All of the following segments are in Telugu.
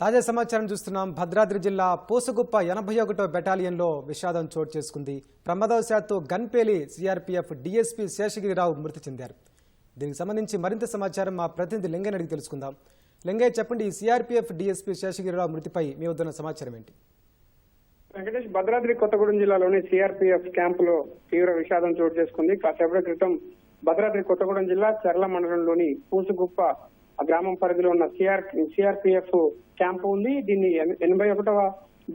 తాజా సమాచారం చూస్తున్నాం. భద్రాద్రి జిల్లా పూసగుప్ప ఎనభై ఒకటో బెటాలియన్లో విషాదం చోటు చేసుకుంది. ప్రమాదవశాత్తు గన్పేలి సిఆర్పీఎఫ్ డీఎస్పీ శేషగిరిరావు మృతి చెందారు. దీనికి సంబంధించి మరింత సమాచారం మా ప్రతినిధి లింగయ్య అడిగి తెలుసుకుందాం. లింగయ్య చెప్పండి ఈ సిఆర్పీఎఫ్ డీఎస్పీ శేషగిరిరావు మృతిపై మీ వద్ద సమాచారం ఏంటి? వెంకటేష్ భద్రాద్రి కొత్తగూడెం జిల్లాలోని సిఆర్పీఎఫ్ క్యాంపులో తీవ్ర విషాదం చోటు చేసుకుంది. కాసేపటి క్రితం భద్రాద్రి కొత్తగూడెం జిల్లా చర్ల మండలంలోని పూసుగుప్ప ఆ గ్రామం పరిధిలో ఉన్న సిఆర్ సిఆర్పిఎఫ్ క్యాంపు ఉంది. దీన్ని ఎనభై ఒకటవ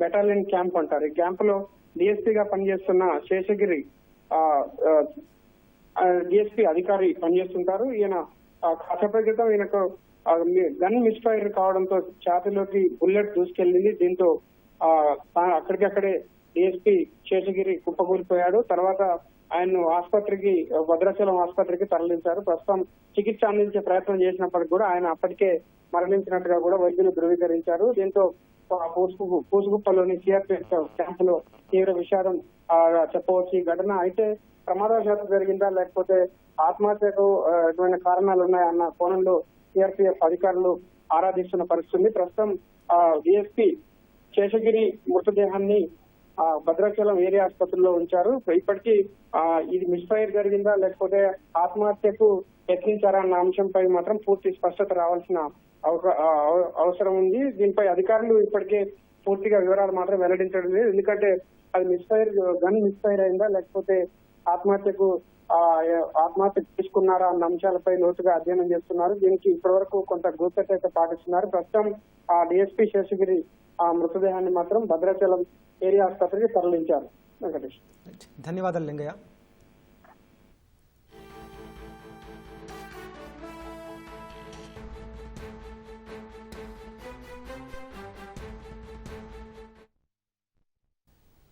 బెటాలియన్ క్యాంప్ అంటారు. ఈ క్యాంపులో డిఎస్పీగా పనిచేస్తున్న శేషగిరి డిఎస్పీ అధికారి పనిచేస్తుంటారు. ఈయన కాసేపటి క్రితం ఈయనకు గన్ మిస్ ఫైర్ కావడంతో ఛాతీలోకి బుల్లెట్ దూసుకెళ్ళింది దీంతో అక్కడికక్కడే డిఎస్పీ శేషగిరి కుప్పకూలిపోయాడు. తర్వాత ఆయన్ను ఆసుపత్రికి భద్రాచలం ఆసుపత్రికి తరలించారు. ప్రస్తుతం చికిత్స అందించే ప్రయత్నం చేసినప్పటికీ కూడా ఆయన అప్పటికే మరణించినట్టుగా కూడా వైద్యులు ధృవీకరించారు. దీంతో ఆ పూసుగు పూసుగుప్పలోని సిఆర్పిఎఫ్ క్యాంపులో తీవ్ర విషాదం చెప్పవచ్చు ఈ ఘటన. అయితే ప్రమాదవశాత్తు జరిగిందా లేకపోతే ఆత్మహత్యకు ఎటువంటి కారణాలు ఉన్నాయన్న కోణంలో సిఆర్పిఎఫ్ అధికారులు ఆరాధిస్తున్న పరిస్థితి ప్రస్తుతం డిఎస్పీ శేషగిరి మృతదేహాన్ని భద్రాచలం ఏరియా ఆసుపత్రిలో ఉంచారు. ఇప్పటికీ ఆ, ఇది మిస్ఫైర్ జరిగిందా లేకపోతే ఆత్మహత్యకు యత్నించారా అన్న అంశంపై మాత్రం పూర్తి స్పష్టత రావాల్సిన అవ- అవసరం ఉంది. దీనిపై అధికారులు ఇప్పటికే పూర్తిగా వివరాలు మాత్రం వెల్లడించడం లేదు. ఎందుకంటే అది మిస్ఫైర్ గన్ మిస్ఫైర్ అయిందా లేకపోతే ఆత్మహత్యకు ఆత్మహత్య తీసుకున్నారా అన్న అంశాలపై లోతుగా అధ్యయనం చేస్తున్నారు. దీనికి ఇప్పటివరకు కొంత గోప్యత అయితే పాటిస్తున్నారు. ప్రస్తుతం ఆ డిఎస్పీ శేషగిరి ఆ మృతదేహాన్ని మాత్రం భద్రాచలం ఏరియా ఆసుపత్రికి తరలించారు. వెంకటేష్. ధన్యవాదాలు లింగయ్య.